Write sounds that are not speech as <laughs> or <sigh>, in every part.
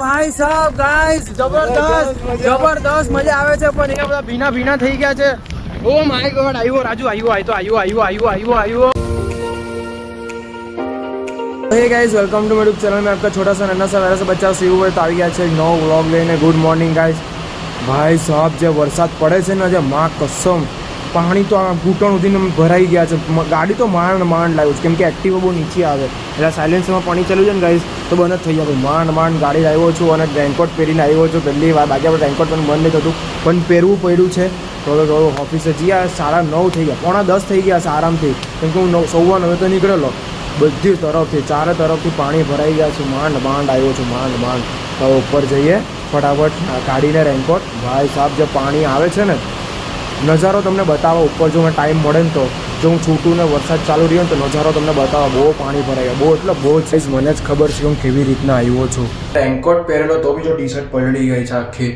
ભાઈ સાહેબ ગાઈસ જબરદસ્ત જબરદસ્ત મજા આવે છે પણ એ બધા ભીના ભીના થઈ ગયા છે. ઓ માય ગોડ આવ્યો રાજુ આવ્યો આવ્યો આવ્યો આવ્યો આવ્યો આવ્યો હે ગાઈઝ વેલકમ ટુ મેડુક ચેનલ મેં આપકા છોટા સા નન્ના સા વેરા સા બચ્ચા સીવું હોય તો આવી ગયા છે નો વ્લોગ લઈને. ગુડ મોર્નિંગ ગાઈઝ ભાઈ સાહેબ જે વરસાદ પડે છે ને જે માં કસમ. પાણી તો આ ઘૂંટણ સુધીને ભરાઈ ગયા છે. ગાડી તો માંડ માંડ લાવ્યું છે. કેમ કે એક્ટિવા બહુ નીચે આવે. એટલે સાયલેન્સમાં પાણી ચાલ્યું છે ને ગાઈસ તો બંધ થઈ ગયા માંડ માંડ ગાડી લાવ્યો છું અને રેનકોટ પહેરીને આવ્યો છું. પહેલી વાર બાકી આપણે રેનકોટ પણ બંધ નહીં થતું. પણ પહેરવું પડ્યું છે. હવે તો ઓફિસે જઈએ. સાડા નવ થઈ ગયા. પોણા દસ થઈ ગયા છે આરામથી. કેમ કે હું નવ, સવા નવે તો નીકળેલો. બધી તરફથી, ચારે તરફથી પાણી ભરાઈ ગયા છે. માંડ માંડ આવ્યો છું. માંડ માંડ. તો ઉપર જઈએ. ફટાફટ કાઢીને રેનકોટ ભાઈ સાહેબ, જે પાણી આવે છે ને નજારો તમને બતાવો. ઉપર જો મને ટાઈમ મળે ને તો. જો હું છૂટું ને વરસાદ ચાલુ રહ્યો ને તો નજારો તમને બતાવો. બહુ પાણી ભરાય બહુ એટલે બહુ જ સાઈઝ મને જ ખબર છે હું કેવી રીતના આવ્યો છું. રેનકોટ પહેરેલો તો બી જો ટી શર્ટ પલળી ગઈ છે આખી.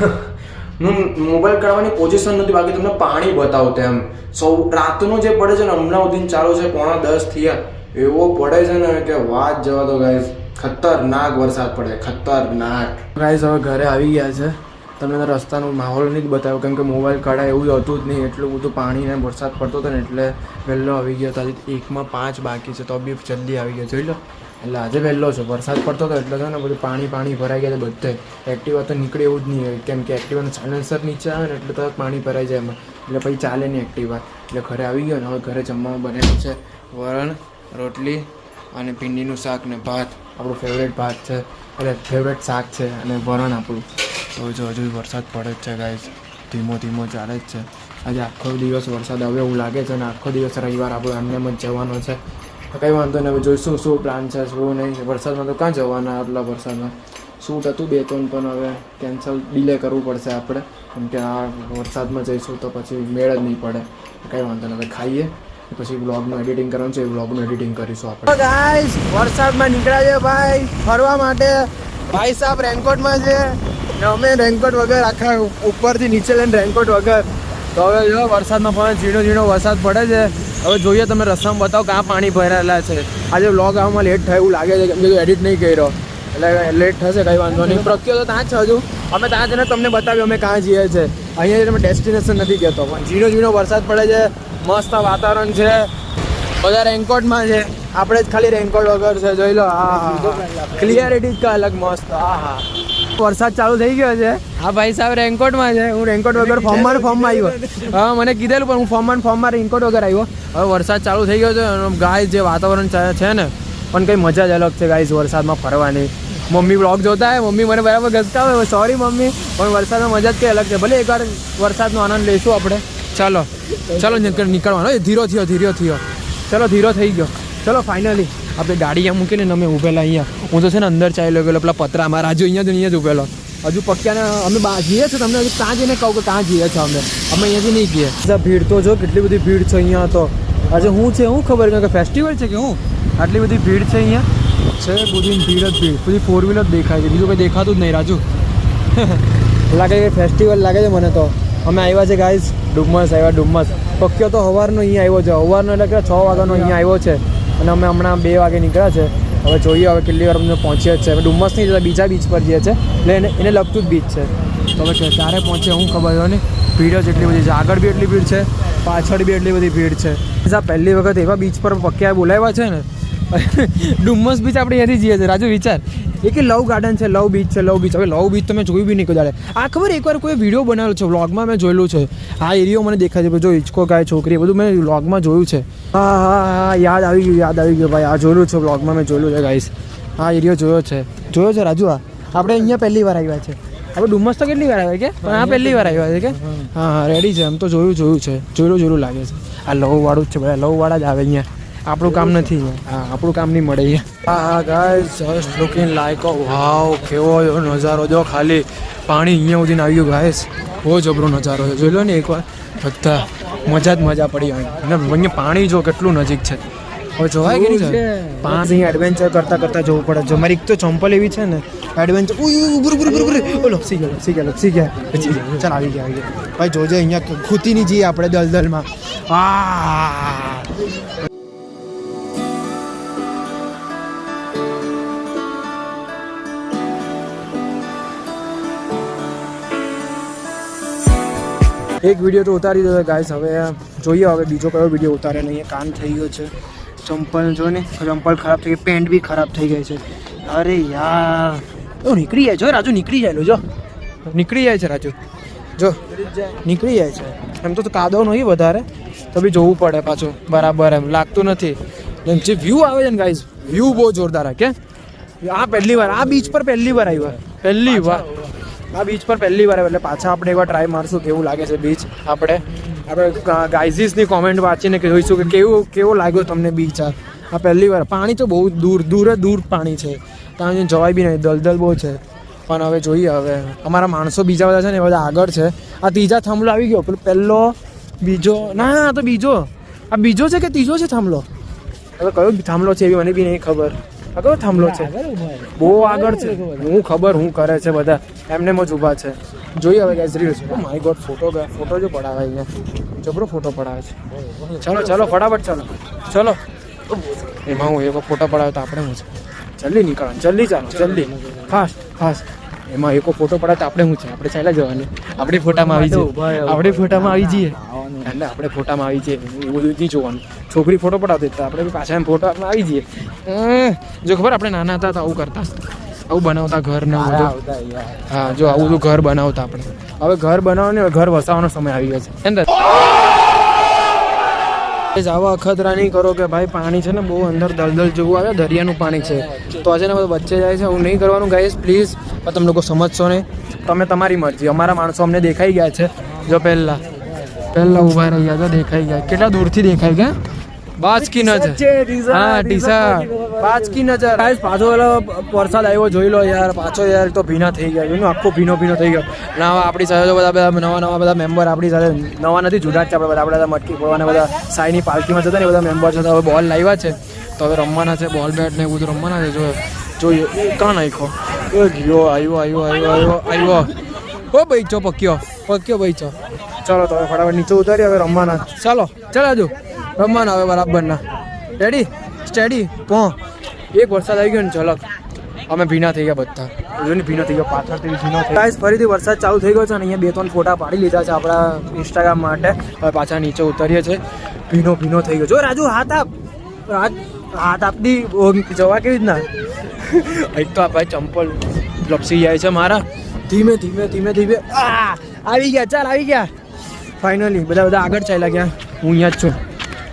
<laughs> હું મોબાઈલ કાઢવાની પોઝિશન નથી. બાકી તમને પાણી બતાવું તેમ. સૌ રાતનો જે પડે છે ને હમણાં સુધી ચાલુ છે પોણા દસ થયા. એવો પડે છે ને કે વાત જવા દો ગાઈઝ ખતરનાક વરસાદ પડે. ખતરનાક. ગાઈઝ હવે ઘરે આવી ગયા છે. તમને રસ્તાનો માહોલ નહીં જ બતાવ્યો, કેમ કે મોબાઈલ કાઢા એવું હતું જ નહીં. એટલું બધું પાણી ને વરસાદ પડતો હતો ને એટલે વહેલો આવી ગયો. હતો આજે એકમાં પાંચ બાકી છે, તો બી જલ્દી આવી ગયો. જોઈ લો. એટલે આજે વહેલો છે. વરસાદ પડતો હતો એટલે છે ને બધું પાણી પાણી ભરાઈ ગયા બધે. એક્ટિવા તો નીકળે એવું જ નહીં કેમ કે એક્ટિવાનું સાયલેન્સર નીચે આવે ને એટલે તરત પાણી ભરાઈ જાય એમાં. એટલે પછી ચાલે નહીં એક્ટિવા એટલે ઘરે આવી ગયો ને હવે ઘરે જમવામાં બનેલું છે. વરણ, રોટલી અને ભીંડીનું શાક ને ભાત. આપણું ફેવરેટ ભાત છે. એટલે ફેવરેટ શાક છે અને વરણ આપણું. તો જો હજુ વરસાદ પડે જ છે ગાઈઝ ધીમો ધીમો ચાલે જ છે. આજે આખો દિવસ વરસાદ આવે એવું લાગે છે અને આખો દિવસ રવિવાર આપણો એમને એમ જ જવાનો છે. કંઈ વાંધો નહીં, હવે જોઈશું શું પ્લાન છે, શું નહીં. વરસાદમાં તો ક્યાં જવાના આટલા વરસાદમાં? શૂટ હતું બે ત્રણ પણ હવે કેન્સલ ડિલે કરવું પડશે આપણે. કેમ કે આ વરસાદમાં જઈશું તો પછી મેળ જ નહીં પડે. કંઈ વાંધો નહીં, હવે ખાઈએ. પછી બ્લોગનું એડિટિંગ કરવાનું છે, એ બ્લોગનું એડિટિંગ કરીશું આપણે. ગાઈસ વરસાદમાં નીકળ્યા છે ભાઈ, ફરવા માટે. ભાઈ સાહેબ રેનકોટમાં છે. અમે રેનકોટ વગર આખા ઉપરથી નીચે લઈને રેનકોટ વગર. તો હવે જો વરસાદમાં પણ ઝીણો ઝીણો વરસાદ પડે છે. હવે જોઈએ તમે રસ્તામાં બતાવો ક્યાં પાણી ભરાયેલા છે. આજે વ્લોગ આવવામાં લેટ થાય એવું લાગે છે કેમ કે એડિટ નહીં કર્યો. એટલે લેટ થશે, કંઈ વાંધો નહીં. પ્રક્યો તો ત્યાં જ હજુ અમે ત્યાં જઈને તમને બતાવ્યું અમે ક્યાં જઈએ છીએ અહીંયા તમે ડેસ્ટિનેશન નથી કહેતો, પણ ઝીણો ઝીણો વરસાદ પડે છે. મસ્ત વાતાવરણ છે. બધા રેનકોટમાં છે. આપણે જ ખાલી રેનકોટ વગર છે. જોઈ લો હા હા ક્લિયરિટી જ અલગ મસ્ત હા હા વરસાદ ચાલુ થઈ ગયો છે. હા ભાઈ સાહેબ રેનકોટમાં છે. હું રેનકોટ વગર ફોર્મમાં ફોર્મમાં આવ્યો. હા મને કીધેલું પણ હું ફોર્મમાં ફોર્મ ફોર્મમાં રેનકોટ વગર આવ્યો. હવે વરસાદ ચાલુ થઈ ગયો છે અને ગાય જે વાતાવરણ છે- ને પણ કંઈ મજા જ અલગ છે ગાય વરસાદમાં ફરવાની. મમ્મી બ્લોગ જોતા હોય મમ્મી મને બરાબર ગસતા હોય સોરી મમ્મી પણ વરસાદમાં મજા જ કંઈ અલગ છે. ભલે એકવાર વરસાદનો આનંદ લઈશું આપણે. ચાલો ચાલો નીકળ નીકળવાનો. ધીરો થયો ધીરો થયો. ચલો ધીરો થઈ ગયો. ચલો ફાઇનલી આપણે ગાડી અહીંયા મૂકીને ને અમે ઊભેલા અહીંયા. હું તો છે ને અંદર ચાલ્યો લગેલો પેલા પતરામાં રાજુ અહીંયા જ અહીંયા જ ઊભેલો. હજુ પક્યાને અમે જઈએ છીએ તમને હજુ ત્યાં જઈને કહું કે ત્યાં જઈએ છીએ અમે. અમે અહીંયાથી નહીં બધા ભીડ તો જો કેટલી બધી ભીડ છે અહીંયા તો. આજે હું છે, હું ખબર કે ફેસ્ટિવલ છે કે હું? આટલી બધી ભીડ છે અહીંયા? છે, બધી ભીડ જ ભીડ. બધી ફોર વ્હીલર દેખાય છે. બીજું કંઈ દેખાતું જ નહીં, રાજુ. <laughs> લાગે કે ફેસ્ટિવલ લાગે છે મને તો. અમે આવ્યા છે ગાઈઝ ડુમ્મસ આવ્યા ડુમ્મસ પક્યો તો સવારનો અહીંયા આવ્યો છે. સવારનો એટલે કે છ વાગ્યાનો અહીંયા આવ્યો છે. અને અમે હમણાં બે વાગે નીકળ્યા છે. હવે જોઈએ હવે કેટલી વાર અમને પહોંચીએ જ છે. હવે ડુમ્મસ નહીં જતા, બીજા બીચ પર જઈએ છે. એટલે એને એને લગતું જ બીચ છે. તો હવે ક્યારે પહોંચે હું ખબર હોય ને ભીડ જ એટલી બધી છે. આગળ બી એટલી ભીડ છે, પાછળ બી એટલી બધી ભીડ છે. આ પહેલી વખત એવા બીચ પર પક્યા બોલાવ્યા છે ને. <laughs> ડુમ્મસ બીચ આપણે અહીંયાથી જઈએ છીએ. રાજુ વિચાર એ કે લવ ગાર્ડન છે, લવ બીચ છે, લવ બીચ. હવે લવ બીચ તમે જોયું બી નહીં કદાડે આ ખબર એકવાર કોઈ વીડિયો બનાવેલો છે, વ્લોગમાં મેં જોયેલું છે. આ એરિયો મને દેખાય છે, જો હિચકો ગાય, છોકરી બધું મેં વ્લોગમાં જોયું છે. હા હા હા, યાદ આવી ગયું, યાદ આવી ગયું ભાઈ. આ જોયેલું છે, વ્લોગમાં મેં જોયેલું છે ગાઈસ આ એરિયો જોયો છે. જોયો છે, રાજુ, આ? આપણે અહીંયા પહેલી વાર આવ્યા છે. આપણે ડુમસ તો કેટલી વાર આવ્યા કે? પણ આ પહેલી વાર આવ્યા છે કે? હા હા રેડી છે. એમ તો જોયું જોયું છે. જોયેલું જોયેલું લાગે છે. આ લવ વાળું જ છે બધા લવ વાળા જ આવે અહીંયા. આપણું કામ નથી હા આપણું કામ નહીં મળે હા હા guys just looking like wow કેવો એવો નજારો. જો ખાલી પાણી અહીંયા સુધીને આવ્યું ગાયસ બહુ જબરો નજારો છે. જોઈ લો ને એકવાર. બધા મજા જ મજા પડી અને અહીંયા પાણી જો કેટલું નજીક છે. હવે જોવાય કે નહીં પાંચ અહીંયા એડવેન્ચર કરતા કરતા જવું પડે. જો મારી એક તો ચંપલ એવી છે ને એડવેન્ચર ઉઈ ઉભર ઉભર ઉભર ઉભર ઓલો સી ગયા સી ગયા સી ગયા. પછી ચાલ આવી ગયા આવી ગયા. ભાઈ જોજે અહીંયા ખૂતી નહીં જઈએ આપણે દલદલમાં. આ! એક વીડિયો તો ઉતારી દીધો ગાઈસ હવે જોઈએ, હવે બીજો કયો વીડિયો ઉતારે નહીં કાન થઈ ગયો છે. ચંપલ જો ને, ચંપલ ખરાબ થઈ ગઈ, પેન્ટ બી ખરાબ થઈ ગઈ છે. અરે યાર. ઓ, નીકળી જાય, જો રાજુ, નીકળી જાય જો. નીકળી જાય છે, રાજુ. જો, નીકળી જાય છે. એમ તો કાદવ નહીં વધારે. તો બી જોવું પડે પાછું. બરાબર એમ, લાગતું નથી. જે વ્યૂ આવે છે ને ગાઈઝ વ્યૂ બહુ જોરદાર આવે કે આ પહેલી વાર, આ બીચ પર પહેલી વાર આવ્યા. પહેલી વાર. આ બીચ પર પહેલી વાર એટલે પાછા આપણે એકવાર ટ્રાય મારશું કેવું લાગે છે બીચ આપણે આપણે ગાઈઝીસની કોમેન્ટ વાંચીને જોઈશું કે કેવું, કેવો લાગ્યો તમને બીચ આ. આ પહેલી વાર. પાણી તો બહુ દૂર, દૂરે દૂર પાણી છે. ત્યાં જવાય બી નહીં. દલદલ બહુ છે. પણ હવે જોઈએ હવે. અમારા માણસો બીજા બધા છે ને એ બધા આગળ છે. આ ત્રીજા થાંભલો આવી ગયો. પેલો પહેલો બીજો, ના, આ તો બીજો. આ બીજો છે કે ત્રીજો છે થાંભલો? હવે કયો થાંભલો છે એવી મને બી નહીં ખબર. કયો થાંભલો છે. બહુ આગળ છે. હું ખબર હું કરે છે બધા. એમને જ ઊભા છે. જોઈએ હવે gas reels oh my god photo photo જો પડાવે અહીંયા. જબરો ફોટો પડાવે છે. ચલો ચલો ફટાફટ ચલો. ચલો. એમાં હું એવો ફોટો પડાવે તો આપણે હું છે? જલ્દી નીકળવાનું. જલ્દી ચાલો જલ્દી. ફાસ્ટ ફાસ્ટ એમાં એકો ફોટો પડાવે તો આપણે શું છે? આપણે ચાલ્યા જવાનું. આપણે ફોટામાં આવી જઈએ. આપણે ફોટામાં આવી જઈએ. એટલે આપણે ફોટામાં આવી જઈએ. એવું બધું નહીં જોવાનું. છોકરી ફોટો પડાવતી તો આપણે પાછા ફોટામાં આવી જઈએ. જો ખબર આપણે નાના હતા તો આવું કરતા આવું બનાવતા ઘર ને હા જો આવું બધું ઘર બનાવતા આપણે. હવે ઘર બનાવવાનું ઘર વસાવવાનો સમય આવી ગયો છે. આવા અખતરા નહીં કરો કે ભાઈ પાણી છે ને બહુ અંદર દલદલ જેવું આવે, દરિયાનું પાણી છે. તો આજે ને વચ્ચે જાય છે હું નહીં કરવાનું ગાઈસ પ્લીઝ તમે લોકો સમજશો નહીં તમે તમારી મરજી. અમારા માણસો અમને દેખાઈ ગયા છે. જો પહેલાં. પહેલાં ઊભા રહી ગયા તો દેખાઈ ગયા. કેટલા દૂરથી દેખાઈ ગયા બાજકી નજર. હા ટીસા બાજકી નજર. ગાઈસ પાછો વરસાદ આવ્યો જોઈ લો યાર પાછો યાર તો ભીના થઈ ગયા. એનું આખો ભીનો ભીનો થઈ ગયો. નવા આપણી સાથે બધા બધા નવા નવા બધા મેમ્બર આપણી સાથે નવા નથી જુદા જ છે આપણે બધા આપણે બધા મટકી ફોડવાના બધા સાઈની પાલકીમાં જતા ને બધા મેમ્બર છે તો હવે બોલ લાવ્યા છે. તો હવે રમવાના છે બોલ બેટ ને એવું બધું રમવાના છે જો જોઈએ કાં નાખ્યો? એ ગયો આવ્યો આવ્યો આવ્યો આવ્યો આવ્યો. ઓ ભાઈ ચો પક્યો. પક્યો ભાઈ ચો ચાલો તો હવે ફટાફટ નીચે ઉતારી હવે રમવાના. ચાલો ચાલો હજુ રમવાના હવે બરાબરના. રેડી સ્ટેડી પો. એક વરસાદ આવી ગયો ને ઝલક. અમે ભીના થઈ ગયા બધા. જો ને ભીનો થઈ ગયો પાછળથી ભીનો થઈ ગાઈસ ફરીથી વરસાદ ચાલુ થઈ ગયો છે અને અહીંયા બે ત્રણ ફોટા પાડી લીધા છે આપણા ઇન્સ્ટાગ્રામ માટે. હવે પાછા નીચે ઉતરીએ છે ભીનો ભીનો થઈ ગયો. જો રાજુ હાથ આપ. હાથ હાથ આપની જવા કેવી રીતના? <laughs> એક તો આ ભાઈ ચંપલ લપસી જાય છે મારા. ધીમે ધીમે ધીમે ધીમે. આ આવી ગયા ચાલ આવી ગયા. ફાઇનલી બધા બધા આગળ ચાલ્યા ગયા. હું અહીંયા જ છું.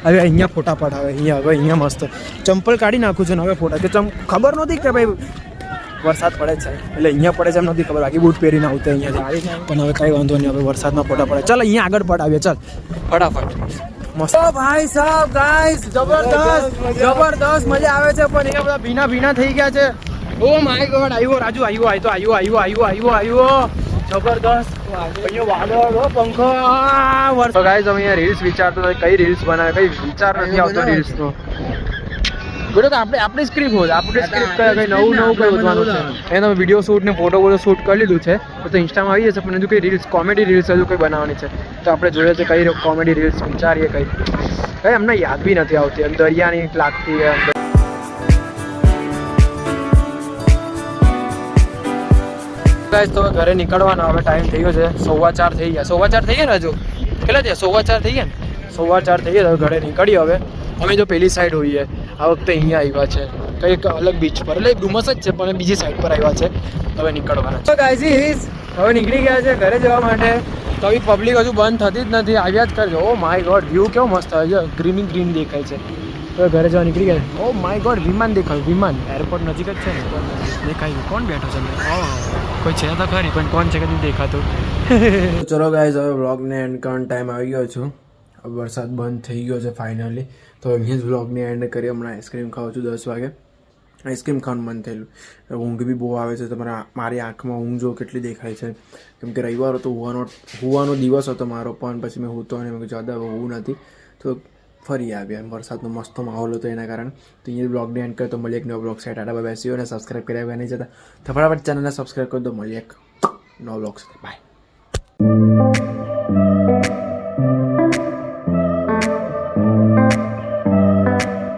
હવે અહીંયા ફોટા પડાવે અહીંયા હવે અહીંયા મસ્ત. ચંપલ કાઢી નાખું છું ને હવે ફોટા. કે ચમ ખબર નહોતી કે ભાઈ વરસાદ પડે છે. એટલે અહીંયા પડે છે એમ નથી ખબર. બાકી બૂટ પહેરીને આવતા અહીંયા પણ હવે કાંઈ વાંધો નહીં હવે વરસાદમાં ફોટા પડે ચાલ અહીંયા આગળ પડાવીએ ચાલ. ફટાફટ. મસ્ત. ભાઈ સાહેબ ગાઈસ જબરદસ્ત જબરદસ્ત મજા આવે છે પણ એ બધા ભીના ભીના થઈ ગયા છે. ઓ માય ગોડ આવ્યો રાજુ આવ્યો આવ્યો આવ્યો આવ્યો આવ્યો આવ્યો આવ્યો તો અમે રીલ્સ વિચારતો હતો. કઈ રીલ્સ બનાવે? કઈ વિચાર નથી આવતો રીલ્સ નો. બેટો તો આપણે આપણી સ્ક્રિપ્ટ હોય. આપણી સ્ક્રિપ્ટ કઈ કઈ નવું નવું કઈ વધવાનું છે? એને તમે વીડિયો શૂટ ને ફોટો બોટો શૂટ કરી લીધું છે. તો ઇન્સ્ટામાં આવી જશે પણ હજુ કઈ રીલ્સ કોમેડી રીલ્સ હજુ કઈ બનાવવાની છે. તો આપણે જોઈએ છે કઈ કોમેડી રીલ્સ વિચારીએ કઈ. કઈ અમને યાદ બી નથી આવતી. એમ દરિયાની લાગતી એમ ગાઈસ તો ઘરે નીકળવાનો હવે ટાઈમ થઈ ગયો છે. સવા ચાર થઈ ગયા. સવા ચાર થઈ ગયા ને હજુ? કેટલા થયા? સવા ચાર થઈ ગયા ને? સવા ચાર થઈ ગયા ઘરે નીકળીએ હવે. અમે જો પેલી સાઈડ હોઈએ. આ વખતે અહીંયા આવ્યા છે. કંઈક અલગ બીચ પર. એટલે ડુમસ જ છે પણ બીજી સાઈડ પર આવ્યા છે. હવે નીકળવાના તો ગાઈઝ હવે નીકળી ગયા છે ઘરે જવા માટે. તો એ પબ્લિક હજુ બંધ થતી જ નથી. આવ્યા જ કરજો. ઓ માય ગોડ વ્યૂ કેવો મસ્ત આવે છે. ગ્રીન ગ્રીન દેખાય છે. હવે ઘરે જવા નીકળી ગયા. ઓ માય ગોડ વિમાન દેખાયું વિમાન. એરપોર્ટ નજીક જ છે ને? દેખાયું. કોણ બેઠો છે? ઓહ, કોઈ છે તો ખરી પણ કોણ છે કે નહીં દેખાતું? ચલો ગાઈઝ હવે વ્લોગને એન્ડ કરવાનો ટાઈમ આવી ગયો છું. વરસાદ બંધ થઈ ગયો છે ફાઇનલી તો અહીંયા જ બ્લોગને એન્ડ કરી હમણાં આઈસ્ક્રીમ ખાઉં છું દસ વાગે. આઈસ્ક્રીમ ખાવાનું મન થયેલું. ઊંઘ બી બહુ આવે છે. તમારા મારી આંખમાં ઊંઘ જો કેટલી દેખાય છે. કેમ કે રવિવાર હતો હોવાનો હોવાનો દિવસ હતો મારો પણ પછી મેં હોતો અને મેં જ્યાદા હોવું નથી. તો ફરી આવ્યા એમ વરસાદનો મસ્ત માહોલ હતો એના કારણે તો અહીંયા બ્લોગને કર્યો તો મળીએ એક નવો બ્લોગ સેટ આડા બેસી અને સબસ્ક્રાઈબ કર્યા વગર નહીં જતા તો ફટાફટ ચેનલને સબસ્ક્રાઈબ કરી દો મળીએ એક નવો બ્લોગ સાથે બાય